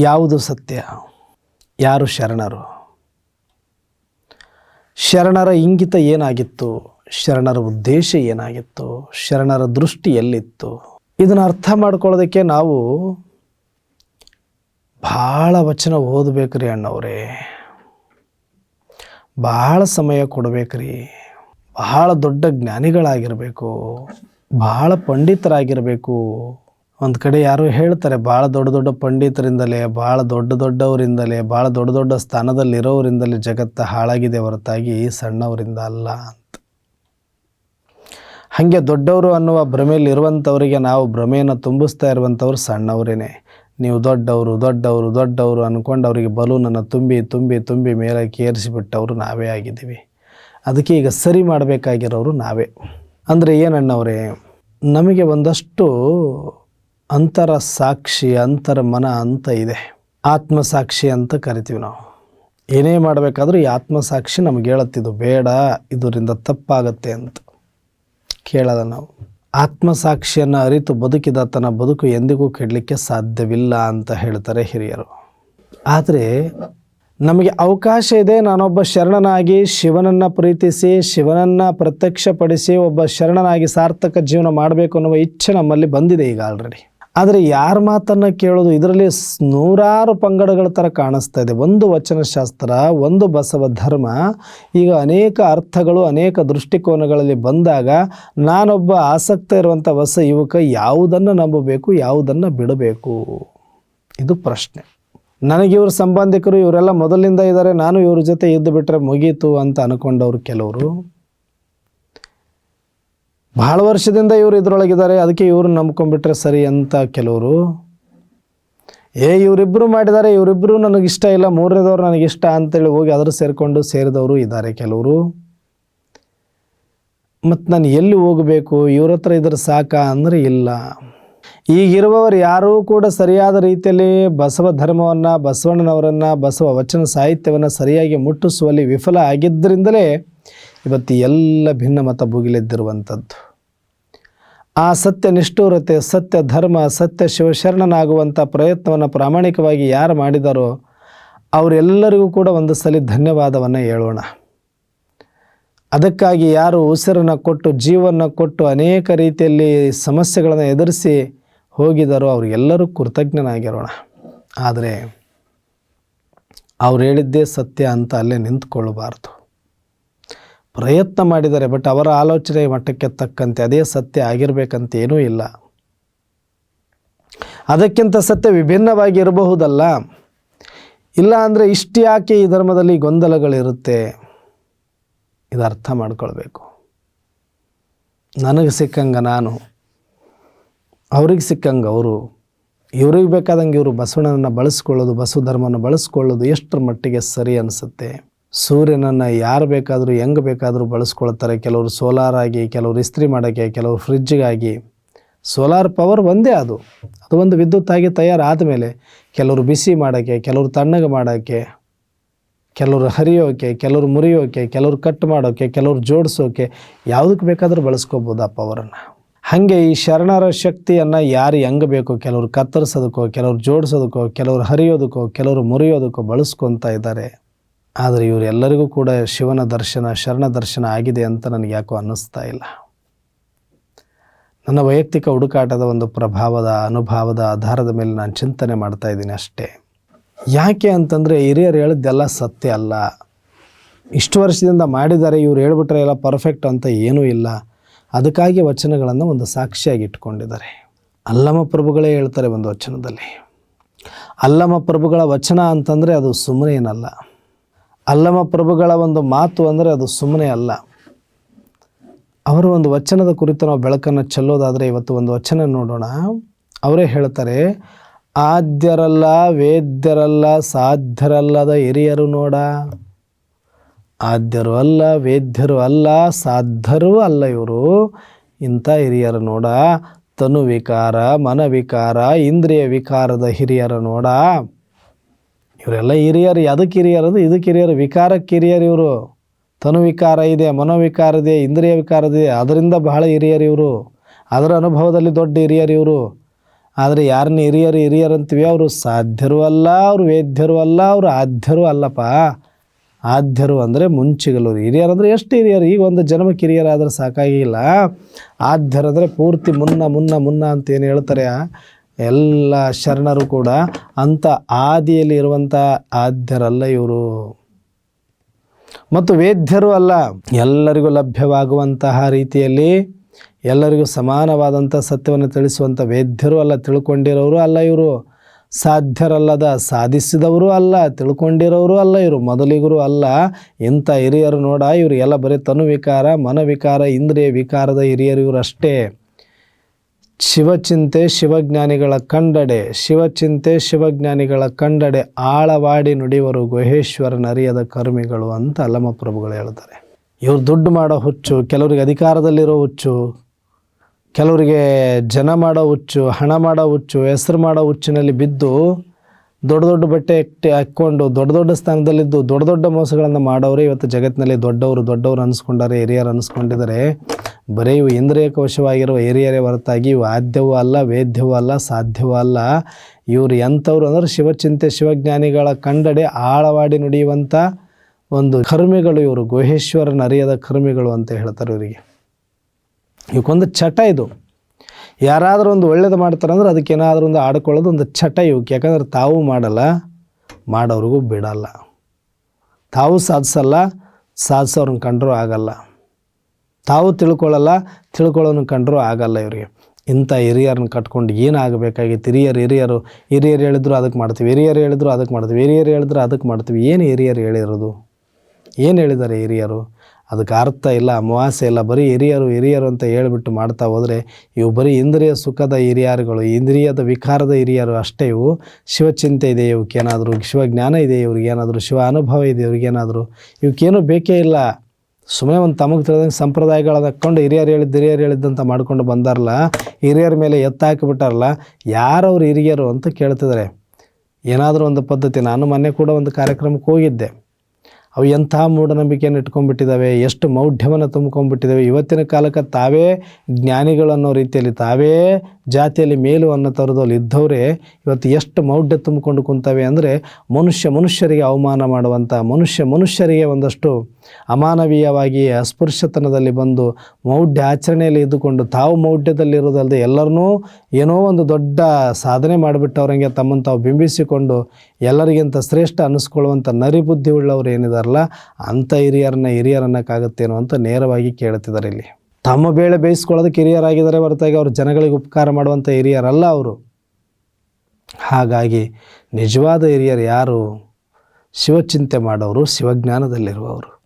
ಯಾವುದು ಸತ್ಯ? ಯಾರು ಶರಣರು? ಶರಣರ ಇಂಗಿತ ಏನಾಗಿತ್ತು? ಶರಣರ ಉದ್ದೇಶ ಏನಾಗಿತ್ತು? ಶರಣರ ದೃಷ್ಟಿ ಎಲ್ಲಿತ್ತು? ಇದನ್ನು ಅರ್ಥ ಮಾಡ್ಕೊಳ್ಳೋದಕ್ಕೆ ನಾವು ಭಾಳ ವಚನ ಓದಬೇಕ್ರಿ ಅಣ್ಣವ್ರೆ. ಭಾಳ ಸಮಯ ಕೊಡಬೇಕ್ರಿ. ಬಹಳ ದೊಡ್ಡ ಜ್ಞಾನಿಗಳಾಗಿರಬೇಕು. ಭಾಳ ಪಂಡಿತರಾಗಿರಬೇಕು. ಒಂದು ಕಡೆ ಯಾರು ಹೇಳ್ತಾರೆ ಭಾಳ ದೊಡ್ಡ ದೊಡ್ಡ ಪಂಡಿತರಿಂದಲೇ ಭಾಳ ದೊಡ್ಡ ದೊಡ್ಡವರಿಂದಲೇ ಭಾಳ ದೊಡ್ಡ ದೊಡ್ಡ ಸ್ಥಾನದಲ್ಲಿರೋವರಿಂದಲೇ ಜಗತ್ತು ಹಾಳಾಗಿದೆ ಹೊರತಾಗಿ ಸಣ್ಣವರಿಂದ ಅಲ್ಲ ಅಂತ. ಹಾಗೆ ದೊಡ್ಡವರು ಅನ್ನುವ ಭ್ರಮೆಯಲ್ಲಿ ಇರುವಂಥವರಿಗೆ ನಾವು ಭ್ರಮೆಯನ್ನು ತುಂಬಿಸ್ತಾ ಇರುವಂಥವ್ರು ಸಣ್ಣವರೇನೆ. ನೀವು ದೊಡ್ಡವರು ದೊಡ್ಡವರು ದೊಡ್ಡವರು ಅಂದ್ಕೊಂಡು ಅವರಿಗೆ ಬಲೂನನ್ನು ತುಂಬಿ ತುಂಬಿ ತುಂಬಿ ಮೇಲೆ ಏರಿಸಿಬಿಟ್ಟವರು ನಾವೇ ಆಗಿದ್ದೀವಿ. ಅದಕ್ಕೆ ಈಗ ಸರಿ ಮಾಡಬೇಕಾಗಿರೋರು ನಾವೇ. ಅಂದರೆ ಏನಣ್ಣವರೇ, ನಮಗೆ ಒಂದಷ್ಟು ಅಂತರ ಸಾಕ್ಷಿ, ಅಂತರ ಮನ ಅಂತ ಇದೆ. ಆತ್ಮಸಾಕ್ಷಿ ಅಂತ ಕರಿತೀವಿ ನಾವು. ಏನೇ ಮಾಡಬೇಕಾದ್ರೂ ಈ ಆತ್ಮಸಾಕ್ಷಿ ನಮಗೆ ಹೇಳುತ್ತಿದ್ದು ಬೇಡ, ಇದರಿಂದ ತಪ್ಪಾಗತ್ತೆ ಅಂತ. ಕೇಳದ ನಾವು. ಆತ್ಮಸಾಕ್ಷಿಯನ್ನು ಅರಿತು ಬದುಕಿದ ತನ್ನ ಬದುಕು ಎಂದಿಗೂ ಕೆಡಲಿಕ್ಕೆ ಸಾಧ್ಯವಿಲ್ಲ ಅಂತ ಹೇಳ್ತಾರೆ ಹಿರಿಯರು. ಆದರೆ ನಮಗೆ ಅವಕಾಶ ಇದೆ, ನಾನೊಬ್ಬ ಶರಣನಾಗಿ ಶಿವನನ್ನು ಪ್ರೀತಿಸಿ, ಶಿವನನ್ನು ಪ್ರತ್ಯಕ್ಷಪಡಿಸಿ, ಒಬ್ಬ ಶರಣನಾಗಿ ಸಾರ್ಥಕ ಜೀವನ ಮಾಡಬೇಕು ಅನ್ನುವ ಇಚ್ಛೆ ನಮ್ಮಲ್ಲಿ ಬಂದಿದೆ ಈಗ ಆಲ್ರೆಡಿ ಆದರೆ ಯಾರ ಮಾತನ್ನು ಕೇಳೋದು? ಇದರಲ್ಲಿ ನೂರಾರು ಪಂಗಡಗಳ ಥರ ಕಾಣಿಸ್ತಾ ಇದೆ. ಒಂದು ವಚನಶಾಸ್ತ್ರ, ಒಂದು ಬಸವ ಧರ್ಮ. ಈಗ ಅನೇಕ ಅರ್ಥಗಳು, ಅನೇಕ ದೃಷ್ಟಿಕೋನಗಳಲ್ಲಿ ಬಂದಾಗ ನಾನೊಬ್ಬ ಆಸಕ್ತ ಇರುವಂಥ ಹೊಸ ಯುವಕ ಯಾವುದನ್ನು ನಂಬಬೇಕು, ಯಾವುದನ್ನು ಬಿಡಬೇಕು? ಇದು ಪ್ರಶ್ನೆ. ನನಗೆ ಇವ್ರ ಸಂಬಂಧಿಕರು ಇವರೆಲ್ಲ ಮೊದಲಿಂದ ಇದ್ದಾರೆ. ನಾನು ಇವ್ರ ಜೊತೆ ಇದ್ದು ಬಿಟ್ಟರೆ ಮುಗೀತು ಅಂತ ಅನ್ಕೊಂಡವ್ರು ಕೆಲವರು. ಭಾಳ ವರ್ಷದಿಂದ ಇವರು ಇದರೊಳಗಿದ್ದಾರೆ. ಅದಕ್ಕೆ ಇವರು ನಂಬ್ಕೊಂಡ್ಬಿಟ್ರೆ ಸರಿ ಅಂತ ಕೆಲವರು. ಏ ಇವರಿಬ್ಬರು ಮಾಡಿದ್ದಾರೆ. ಇವರಿಬ್ಬರು ನನಗಿಷ್ಟ ಇಲ್ಲ. ಮೂರನೇದವ್ರು ನನಗಿಷ್ಟ ಅಂತೇಳಿ ಹೋಗಿ ಅದ್ರ ಸೇರಿಕೊಂಡು ಸೇರಿದವರು ಇದ್ದಾರೆ ಕೆಲವರು. ಮತ್ತು ನಾನು ಎಲ್ಲಿ ಹೋಗಬೇಕು? ಇವ್ರ ಹತ್ರ ಇದ್ರೆ ಸಾಕಾ ಅಂದರೆ ಇಲ್ಲ. ಈಗಿರುವವರು ಯಾರೂ ಕೂಡ ಸರಿಯಾದ ರೀತಿಯಲ್ಲಿ ಬಸವ ಧರ್ಮವನ್ನು, ಬಸವಣ್ಣನವರನ್ನು, ಬಸವ ವಚನ ಸಾಹಿತ್ಯವನ್ನು ಸರಿಯಾಗಿ ಮುಟ್ಟಿಸುವಲ್ಲಿ ವಿಫಲ ಆಗಿದ್ದರಿಂದಲೇ ಇವತ್ತು ಎಲ್ಲ ಭಿನ್ನ ಮತ ಭುಗಿಲೆದ್ದಿರುವಂಥದ್ದು. ಆ ಸತ್ಯ ನಿಷ್ಠೂರತೆ, ಸತ್ಯ ಧರ್ಮ, ಸತ್ಯ ಶಿವಶರಣನಾಗುವಂಥ ಪ್ರಯತ್ನವನ್ನು ಪ್ರಾಮಾಣಿಕವಾಗಿ ಯಾರು ಮಾಡಿದಾರೋ ಅವರೆಲ್ಲರಿಗೂ ಕೂಡ ಒಂದು ಸಲ ಧನ್ಯವಾದವನ್ನು ಹೇಳೋಣ. ಅದಕ್ಕಾಗಿ ಯಾರು ಉಸಿರನ್ನು ಕೊಟ್ಟು ಜೀವನ ಕೊಟ್ಟು ಅನೇಕ ರೀತಿಯಲ್ಲಿ ಸಮಸ್ಯೆಗಳನ್ನು ಎದುರಿಸಿ ಹೋಗಿದಾರೋ ಅವರಿಗೆಲ್ಲರೂ ಕೃತಜ್ಞನಾಗಿರೋಣ. ಆದರೆ ಅವ್ರು ಹೇಳಿದ್ದೇ ಸತ್ಯ ಅಂತ ಅಲ್ಲೇ ನಿಂತ್ಕೊಳ್ಳಬಾರ್ದು ಪ್ರಯತ್ನ ಮಾಡಿದ್ದಾರೆ ಬಟ್ ಅವರ ಆಲೋಚನೆ ಮಟ್ಟಕ್ಕೆ ತಕ್ಕಂತೆ ಅದೇ ಸತ್ಯ ಆಗಿರಬೇಕಂತ ಏನೂ ಇಲ್ಲ. ಅದಕ್ಕಿಂತ ಸತ್ಯ ವಿಭಿನ್ನವಾಗಿ ಇರಬಹುದಲ್ಲ ಇಲ್ಲ ಅಂದರೆ ಇಷ್ಟು ಯಾಕೆ ಈ ಧರ್ಮದಲ್ಲಿ ಗೊಂದಲಗಳಿರುತ್ತೆ? ಇದು ಅರ್ಥ ಮಾಡ್ಕೊಳ್ಬೇಕು. ನನಗೆ ಸಿಕ್ಕಂಗೆ ನಾನು, ಅವ್ರಿಗೆ ಸಿಕ್ಕಂಗೆ ಅವರು. ಇವ್ರಿಗೆ ಬೇಕಾದಂಗೆ ಇವರು ಬಸವಣ್ಣನ ಬಳಸ್ಕೊಳ್ಳೋದು, ಬಸವ ಧರ್ಮವನ್ನು ಬಳಸ್ಕೊಳ್ಳೋದು ಎಷ್ಟರ ಮಟ್ಟಿಗೆ ಸರಿ ಅನಿಸುತ್ತೆ? ಸೂರ್ಯನನ್ನು ಯಾರು ಬೇಕಾದರೂ ಹೆಂಗೆ ಬೇಕಾದರೂ ಬಳಸ್ಕೊಳ್ತಾರೆ. ಕೆಲವರು ಸೋಲಾರ್ ಆಗಿ, ಕೆಲವರು ಇಸ್ತ್ರಿ ಮಾಡೋಕ್ಕೆ, ಕೆಲವರು ಫ್ರಿಜ್ಗಾಗಿ ಸೋಲಾರ್ ಪವರ್ ಒಂದೇ ಅದು. ಅದು ಒಂದು ವಿದ್ಯುತ್ ಆಗಿ ತಯಾರಾದ ಮೇಲೆ ಕೆಲವರು ಬಿಸಿ ಮಾಡೋಕ್ಕೆ, ಕೆಲವರು ತಣ್ಣಗೆ ಮಾಡೋಕ್ಕೆ, ಕೆಲವರು ಹರಿಯೋಕೆ, ಕೆಲವರು ಮುರಿಯೋಕೆ, ಕೆಲವರು ಕಟ್ ಮಾಡೋಕೆ, ಕೆಲವರು ಜೋಡಿಸೋಕೆ ಯಾವುದಕ್ಕೆ ಬೇಕಾದರೂ ಬಳಸ್ಕೋಬೋದು ಆ ಪವರನ್ನು ಹಾಗೆ ಈ ಶರಣರ ಶಕ್ತಿಯನ್ನು ಯಾರು ಹೆಂಗೆ ಬೇಕೋ ಕೆಲವರು ಕತ್ತರಿಸೋದಕ್ಕೋ, ಕೆಲವರು ಜೋಡಿಸೋದಕ್ಕೋ, ಕೆಲವರು ಹರಿಯೋದಕ್ಕೋ, ಕೆಲವರು ಮುರಿಯೋದಕ್ಕೋ ಬಳಸ್ಕೊತಾ ಇದ್ದಾರೆ. ಆದರೆ ಇವರೆಲ್ಲರಿಗೂ ಕೂಡ ಶಿವನ ದರ್ಶನ, ಶರಣ ದರ್ಶನ ಆಗಿದೆ ಅಂತ ನನಗೆ ಯಾಕೋ ಅನ್ನಿಸ್ತಾ ಇಲ್ಲ. ನನ್ನ ವೈಯಕ್ತಿಕ ಹುಡುಕಾಟದ ಒಂದು ಪ್ರಭಾವದ ಅನುಭವದ ಆಧಾರದ ಮೇಲೆ ನಾನು ಚಿಂತನೆ ಮಾಡ್ತಾ ಇದ್ದೀನಿ ಅಷ್ಟೇ. ಯಾಕೆ ಅಂತಂದರೆ ಹಿರಿಯರು ಹೇಳಿದ್ದೆಲ್ಲ ಸತ್ಯ ಅಲ್ಲ. ಇಷ್ಟು ವರ್ಷದಿಂದ ಮಾಡಿದ್ದಾರೆ, ಇವ್ರು ಹೇಳ್ಬಿಟ್ರೆ ಎಲ್ಲ ಪರ್ಫೆಕ್ಟ್ ಅಂತ ಏನೂ ಇಲ್ಲ. ಅದಕ್ಕಾಗಿ ವಚನಗಳನ್ನು ಒಂದು ಸಾಕ್ಷಿಯಾಗಿ ಇಟ್ಕೊಂಡಿದ್ದಾರೆ. ಅಲ್ಲಮ ಪ್ರಭುಗಳೇ ಹೇಳ್ತಾರೆ ಒಂದು ವಚನದಲ್ಲಿ. ಅಲ್ಲಮ ಪ್ರಭುಗಳ ವಚನ ಅಂತಂದರೆ ಅದು ಸುಮ್ಮನೆ ಏನಲ್ಲ. ಅಲ್ಲಮ ಪ್ರಭುಗಳ ಒಂದು ಮಾತು ಅಂದರೆ ಅದು ಸುಮ್ಮನೆ ಅಲ್ಲ. ಅವರ ಒಂದು ವಚನದ ಕುರಿತು ನಾವು ಬೆಳಕನ್ನು ಚೆಲ್ಲೋದಾದರೆ ಇವತ್ತು ಒಂದು ವಚನ ನೋಡೋಣ. ಅವರೇ ಹೇಳ್ತಾರೆ, ಆದ್ಯರಲ್ಲ, ವೇದ್ಯರಲ್ಲ, ಸಾಧ್ಯರಲ್ಲದ ಹಿರಿಯರು ನೋಡ. ಆದ್ಯರು ಅಲ್ಲ, ವೇದ್ಯರು ಅಲ್ಲ, ಸಾಧ್ಯರೂ ಅಲ್ಲ ಇವರು. ಇಂಥ ಹಿರಿಯರು ನೋಡ. ತನು ವಿಕಾರ ಮನವಿಕಾರ, ಇಂದ್ರಿಯ ವಿಕಾರದ ಹಿರಿಯರು ನೋಡ. ಇವರೆಲ್ಲ ಹಿರಿಯರು ಅದಕ್ಕೆ ಅಂದರೆ ಇದಕ್ಕೆ ಹಿರಿಯರು, ವಿಕಾರಕ್ಕೆ ಹಿರಿಯರು ಇವರು. ತನು ವಿಕಾರ ಇದೆ, ಮನೋವಿಕಾರ ಇದೆ, ಇಂದ್ರಿಯ ವಿಕಾರ ಇದೆ ಅದರಿಂದ ಬಹಳ ಹಿರಿಯರು ಇವರು. ಅದರ ಅನುಭವದಲ್ಲಿ ದೊಡ್ಡ ಹಿರಿಯರು ಇವರು. ಆದರೆ ಯಾರನ್ನ ಹಿರಿಯರು ಹಿರಿಯರು ಅಂತೀವಿ ಅವರು? ಸಾಧ್ಯರು ಅಲ್ಲ, ಅವರು ವೇದ್ಯರು ಅಲ್ಲ, ಅವರು ಆದ್ಯರು ಅಲ್ಲಪ್ಪ. ಆದ್ಯರು ಅಂದರೆ ಮುಂಚಿಗಲು ಹಿರಿಯರು ಅಂದರೆ ಎಷ್ಟು ಹಿರಿಯರು? ಈಗ ಒಂದು ಜನ್ಮಕ್ಕೆ ಹಿರಿಯರಾದರೆ ಸಾಕಾಗಿಲ್ಲ. ಆದ್ಯರು ಅಂದರೆ ಪೂರ್ತಿ ಮುನ್ನ ಮುನ್ನ ಮುನ್ನ ಅಂತ ಏನು ಹೇಳ್ತಾರೆ? ಎಲ್ಲ ಶರಣರು ಕೂಡ ಅಂಥ ಆದಿಯಲ್ಲಿ ಇರುವಂಥ ಆದ್ಯರಲ್ಲ ಇವರು. ಮತ್ತು ವೇದ್ಯರು ಅಲ್ಲ, ಎಲ್ಲರಿಗೂ ಲಭ್ಯವಾಗುವಂತಹ ರೀತಿಯಲ್ಲಿ, ಎಲ್ಲರಿಗೂ ಸಮಾನವಾದಂಥ ಸತ್ಯವನ್ನು ತಿಳಿಸುವಂಥ ವೇದ್ಯರು ಅಲ್ಲ, ತಿಳ್ಕೊಂಡಿರೋರು ಅಲ್ಲ ಇವರು. ಸಾಧ್ಯರಲ್ಲದ ಸಾಧಿಸಿದವರು ಅಲ್ಲ, ತಿಳ್ಕೊಂಡಿರೋರು ಅಲ್ಲ ಇವರು. ಮೊದಲಿಗರು ಅಲ್ಲ, ಇಂಥ ಹಿರಿಯರು ನೋಡ, ಇವರಿಗೆಲ್ಲ ಬರೀ ತನು ವಿಕಾರ ಮನವಿಕಾರ, ಇಂದ್ರಿಯ ವಿಕಾರದ ಹಿರಿಯರು ಇವರಷ್ಟೇ ಶಿವಚಿಂತೆ ಶಿವಜ್ಞಾನಿಗಳ ಕಂಡಡೆ, ಶಿವಚಿಂತೆ ಶಿವಜ್ಞಾನಿಗಳ ಕಂಡಡೆ, ಆಳವಾಡಿ ನುಡಿವರು ಗುಹೇಶ್ವರನರಿಯದ ಕರ್ಮಿಗಳು ಅಂತ ಅಲ್ಲಮಪ್ರಭುಗಳು ಹೇಳ್ತಾರೆ. ಇವ್ರು ದುಡ್ಡು ಮಾಡೋ ಹುಚ್ಚು, ಕೆಲವರಿಗೆ ಅಧಿಕಾರದಲ್ಲಿರೋ ಹುಚ್ಚು, ಕೆಲವರಿಗೆ ಜನ ಮಾಡೋ ಹುಚ್ಚು, ಹಣ ಮಾಡೋ ಹುಚ್ಚು, ಹೆಸರು ಮಾಡೋ ಹುಚ್ಚಿನಲ್ಲಿ ಬಿದ್ದು ದೊಡ್ಡ ದೊಡ್ಡ ಬಟ್ಟೆ ಹಾಕ್ಕೊಂಡು ದೊಡ್ಡ ದೊಡ್ಡ ಸ್ಥಾನದಲ್ಲಿದ್ದು ದೊಡ್ಡ ದೊಡ್ಡ ಮೋಸಗಳನ್ನು ಮಾಡೋರೇ ಇವತ್ತು ಜಗತ್ತಿನಲ್ಲಿ ದೊಡ್ಡವರು ದೊಡ್ಡವರು ಅನಿಸ್ಕೊಂಡಾರೆ ಹಿರಿಯರು ಅನಿಸ್ಕೊಂಡಿದ್ದಾರೆ ಬರೀ ಇವು ಇಂದ್ರಿಯ ಕೋಶವಾಗಿರುವ ಹಿರಿಯರೇ ಹೊರತಾಗಿ ಇವು ಅಲ್ಲ, ವೇದ್ಯವೂ ಅಲ್ಲ, ಸಾಧ್ಯವೂ ಅಲ್ಲ. ಇವರು ಎಂಥವ್ರು ಅಂದ್ರೆ ಶಿವಚಿಂತೆ ಶಿವಜ್ಞಾನಿಗಳ ಕಂಡಡೆ ಆಳವಾಡಿ ನುಡಿಯುವಂಥ ಒಂದು ಕರ್ಮಿಗಳು ಇವರು. ಗುಹೇಶ್ವರನ ಅರಿಯದ ಕರ್ಮಿಗಳು ಅಂತ ಹೇಳ್ತಾರೆ ಇವರಿಗೆ. ಇವಕ್ಕೊಂದು ಚಟ ಇದು. ಯಾರಾದರೂ ಒಂದು ಒಳ್ಳೇದು ಮಾಡ್ತಾರೆ ಅಂದ್ರೆ ಅದಕ್ಕೆ ಏನಾದರೂ ಒಂದು ಆಡ್ಕೊಳ್ಳೋದು ಒಂದು ಚಟ ಇವಕ್ಕೆ ಯಾಕಂದ್ರೆ ತಾವು ಮಾಡಲ್ಲ, ಮಾಡೋರಿಗೂ ಬಿಡಲ್ಲ. ತಾವು ಸಾಧಿಸಲ್ಲ ಸಾಧಿಸೋರನ್ನ ಕಂಡ್ರೂ ಆಗಲ್ಲ. ತಾವು ತಿಳ್ಕೊಳ್ಳಲ್ಲ ತಿಳ್ಕೊಳ್ಳೋನು ಕಂಡ್ರೂ ಆಗಲ್ಲ ಇವರಿಗೆ. ಇಂಥ ಹಿರಿಯರನ್ನ ಕಟ್ಕೊಂಡು ಏನಾಗಬೇಕಾಗಿತ್ತು? ಹಿರಿಯರು ಹಿರಿಯರು ಹಿರಿಯರು ಹೇಳಿದ್ರು ಅದಕ್ಕೆ ಮಾಡ್ತೀವಿ. ಹಿರಿಯರು ಹೇಳಿದ್ರು ಅದಕ್ಕೆ ಮಾಡ್ತೀವಿ. ಹಿರಿಯರು ಹೇಳಿದ್ರು ಅದಕ್ಕೆ ಮಾಡ್ತೀವಿ. ಏನು ಹಿರಿಯರು ಹೇಳಿರೋದು? ಏನು ಹೇಳಿದ್ದಾರೆ ಹಿರಿಯರು? ಅದಕ್ಕೆ ಅರ್ಥ ಇಲ್ಲ, ಅಮಾವಾಸ್ಯೆ ಇಲ್ಲ, ಬರೀ ಹಿರಿಯರು ಹಿರಿಯರು ಅಂತ ಹೇಳಿಬಿಟ್ಟು ಮಾಡ್ತಾ ಹೋದರೆ ಇವು ಬರೀ ಇಂದ್ರಿಯ ಸುಖದ ಹಿರಿಯರುಗಳು, ಇಂದ್ರಿಯದ ವಿಕಾರದ ಹಿರಿಯರು ಅಷ್ಟೇ ಇವು. ಶಿವಚಿಂತೆ ಇದೆ ಇವಕ್ಕೇನಾದರೂ ಶಿವಜ್ಞಾನ ಇದೆ ಇವ್ರಿಗೇನಾದರೂ ಶಿವ ಅನುಭವ ಇದೆ ಇವ್ರಿಗೇನಾದರೂ ಇವಕ್ಕೇನು ಬೇಕೇ ಇಲ್ಲ. ಸುಮ್ಮನೆ ಒಂದು ತಮಗೆ ತಿಳಿದಂಗೆ ಸಂಪ್ರದಾಯಗಳು ಹಾಕ್ಕೊಂಡು ಹಿರಿಯರು ಹೇಳಿದ್ದು ಹಿರಿಯರು ಹೇಳಿದ್ದಂತ ಮಾಡ್ಕೊಂಡು ಬಂದಾರಲ್ಲ ಹಿರಿಯರ ಮೇಲೆ ಎತ್ತಾಕಿಬಿಟ್ಟಾರಲ್ಲ ಯಾರವ್ರು ಹಿರಿಯರು ಅಂತ ಕೇಳ್ತಿದ್ದಾರೆ ಏನಾದರೂ ಒಂದು ಪದ್ಧತಿ, ನಾನು ಮೊನ್ನೆ ಕೂಡ ಒಂದು ಕಾರ್ಯಕ್ರಮಕ್ಕೆ ಹೋಗಿದ್ದೆ. ಅವು ಎಂಥ ಮೂಢನಂಬಿಕೆಯನ್ನು ಇಟ್ಕೊಂಡ್ಬಿಟ್ಟಿದ್ದಾವೆ, ಎಷ್ಟು ಮೌಢ್ಯವನ್ನು ತುಂಬ್ಕೊಂಡ್ಬಿಟ್ಟಿದ್ದಾವೆ, ಇವತ್ತಿನ ಕಾಲಕ್ಕೆ ತಾವೇ ಜ್ಞಾನಿಗಳು ಅನ್ನೋ ರೀತಿಯಲ್ಲಿ, ತಾವೇ ಜಾತಿಯಲ್ಲಿ ಮೇಲು ಅನ್ನೋ ಥರದಲ್ಲಿ ಇದ್ದವರೇ, ಇವತ್ತು ಎಷ್ಟು ಮೌಢ್ಯ ತುಂಬಿಕೊಂಡು ಕುಂತವೆ ಅಂದರೆ ಮನುಷ್ಯ ಮನುಷ್ಯರಿಗೆ ಅವಮಾನ ಮಾಡುವಂಥ, ಮನುಷ್ಯ ಮನುಷ್ಯರಿಗೆ ಒಂದಷ್ಟು ಅಮಾನವೀಯವಾಗಿ ಅಸ್ಪೃಶ್ಯತನದಲ್ಲಿ ಬಂದು ಮೌಢ್ಯ ಆಚರಣೆಯಲ್ಲಿ ಇದ್ದುಕೊಂಡು ತಾವು ಮೌಢ್ಯದಲ್ಲಿರೋದಲ್ಲದೆ ಎಲ್ಲರನ್ನೂ ಏನೋ ಒಂದು ದೊಡ್ಡ ಸಾಧನೆ ಮಾಡಿಬಿಟ್ಟವ್ರಂಗೆ ತಮ್ಮನ್ನು ತಾವು ಬಿಂಬಿಸಿಕೊಂಡು ಎಲ್ಲರಿಗಿಂತ ಶ್ರೇಷ್ಠ ಅನ್ನಿಸ್ಕೊಳ್ಳುವಂಥ ನರಿಬುದ್ಧಿ ಉಳ್ಳವರು ಏನಿದಾರಲ್ಲ ಅಂಥ ಹಿರಿಯರನ್ನ ಹಿರಿಯರನ್ನಕ್ಕಾಗುತ್ತೇನೋ ಅಂತ ನೇರವಾಗಿ ಕೇಳ್ತಿದ್ದಾರೆ ಇಲ್ಲಿ. ತಮ್ಮ ಬೇಳೆ ಬೇಯಿಸ್ಕೊಳ್ಳೋದಕ್ಕೆ ಹಿರಿಯರಾಗಿದ್ದಾರೆ ಹೊರತಾಗಿ ಅವರು ಜನಗಳಿಗೆ ಉಪಕಾರ ಮಾಡುವಂಥ ಹಿರಿಯರಲ್ಲ ಅವರು. ಹಾಗಾಗಿ ನಿಜವಾದ ಹಿರಿಯರು ಯಾರು? ಶಿವಚಿಂತೆ ಮಾಡೋರು, ಶಿವಜ್ಞಾನದಲ್ಲಿರುವವರು.